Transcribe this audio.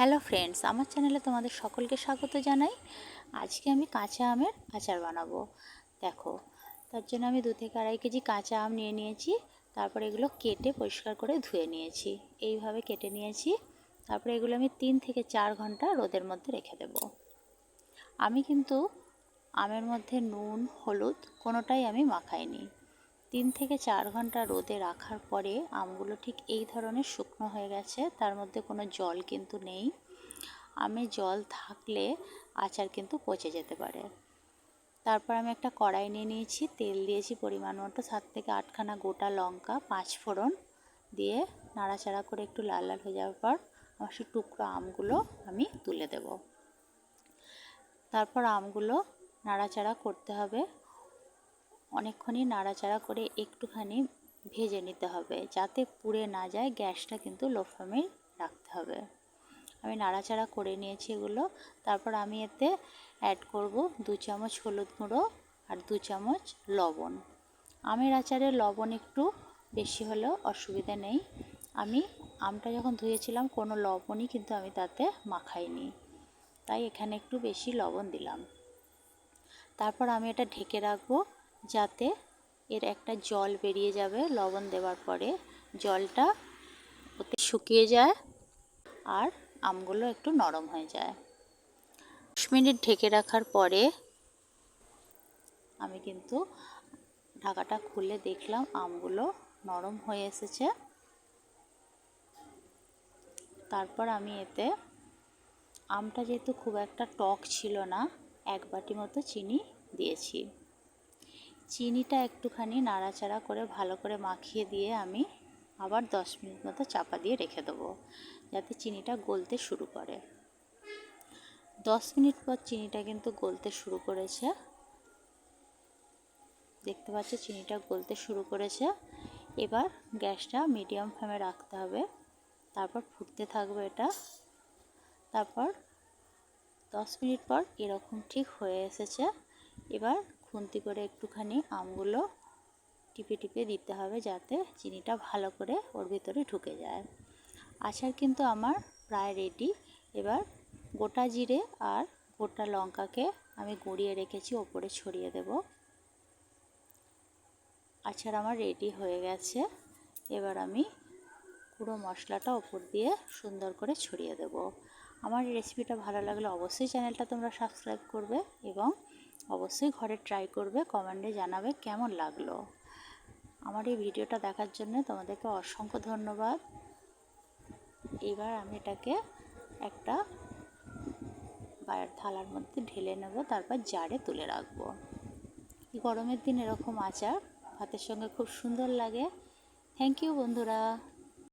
Hello friends আমার চ্যানেলে তোমাদের সকলকে স্বাগত জানাই। আজকে আমি কাঁচা আমের আচার বানাবো। দেখো, তার জন্য আমি দু থেকে আড়াই কেজি কাঁচা আম নিয়ে নিয়েছি। তারপরে এগুলো কেটে পরিষ্কার করে ধুয়ে নিয়েছি। এইভাবে কেটে নিয়েছি। তারপরে এগুলো আমি তিন থেকে চার ঘণ্টা রোদের মধ্যে রেখে দেব। আমি কিন্তু আমের মধ্যে নুন, হলুদ কোনোটাই আমি মাখাইনি। তিন থেকে চার ঘণ্টা রোদে রাখার পরে আমগুলো ঠিক এই ধরনের শুকনো হয়ে গেছে, তার মধ্যে কোনো জল কিন্তু নেই। আমে জল থাকলে আচার কিন্তু পচে যেতে পারে। তারপর আমি একটা কড়াই নিয়ে নিয়েছি, তেল দিয়েছি পরিমাণ মতো, সাত থেকে আটখানা গোটা লঙ্কা, পাঁচ ফোড়ন দিয়ে নাড়াচাড়া করে একটু লাল লাল হয়ে যাওয়ার পর আমার সেই টুকরো আমগুলো আমি তুলে দেব। তারপর আমগুলো নাড়াচাড়া করতে হবে অনেকক্ষণই নাড়াচাড়া করে একটুখানি ভেজে নিতে হবে, যাতে পুড়ে না যায় গ্যাসটা কিন্তু লো ফ্লেমে রাখতে হবে। আমি নাড়াচাড়া করে নিয়েছি এগুলো, তারপর আমি এতে অ্যাড করব দু চামচ হলুদ গুঁড়ো আর দু চামচ লবণ। আমের আচারে লবণ একটু বেশি হলেও অসুবিধা নেই। আমি আমটা যখন ধুয়েছিলাম কোনো লবণই কিন্তু আমি তাতে মাখাইনি, তাই এখানে একটু বেশি লবণ দিলাম। তারপর আমি এটা ঢেকে রাখব যাতে এর একটা জল বেরিয়ে যাবে লবণ দেওয়ার পরে জলটা ওতে শুকিয়ে যায় আর আমগুলো একটু নরম হয়ে যায়। দশ মিনিট ঢেকে রাখার পরে আমি কিন্তু ঢাকাটা খুলে দেখলাম আমগুলো নরম হয়ে এসেছে। তারপর আমি এতে আমটা যেহেতু খুব একটা টক ছিল না, এক বাটি মতো চিনি দিয়েছি। চিনিটা একটুখানি নাড়াচাড়া করে ভালো করে মাখিয়ে দিয়ে আমি আবার দশ মিনিট মতো চাপা দিয়ে রেখে দেবো, যাতে চিনিটা গলতে শুরু করে। দশ মিনিট পর চিনিটা কিন্তু গলতে শুরু করেছে। দেখতে পাচ্ছ চিনিটা গলতে শুরু করেছে। এবার গ্যাসটা মিডিয়াম ফ্লেমে রাখতে হবে। তারপর ফুটতে থাকবে এটা। তারপর দশ মিনিট পর এরকম ঠিক হয়ে এসেছে। এবার খুন্তি করে একটুখানি আমগুলো টিপে টিপে দিতে হবে যাতে চিনিটা ভালো করে ওর ভিতরে ঢুকে যায়। আচার কিন্তু আমার প্রায় রেডি এবার গোটা জিরে আর গোটা লঙ্কাকে আমি গুঁড়িয়ে রেখেছি, ওপরে ছড়িয়ে দেব। আচার আমার রেডি হয়ে গেছে। এবার আমি পুরো মশলাটা ওপর দিয়ে সুন্দর করে ছড়িয়ে দেব। আমার রেসিপিটা ভালো লাগলে অবশ্যই চ্যানেলটা তোমরা সাবস্ক্রাইব করবে এবং অবশ্যই ঘরে ট্রাই করবে কমেন্টে জানাবে কেমন লাগল। আমার এই ভিডিওটা দেখার জন্য তোমাদেরকে অসংখ্য ধন্যবাদ। এবার আমি এটাকে একটা থালার মধ্যে ঢেলে নেব, তারপর জারে তুলে রাখব। গরমের দিন এরকম আচার ভাতের সঙ্গে খুব সুন্দর লাগে। থ্যাংক ইউ বন্ধুরা।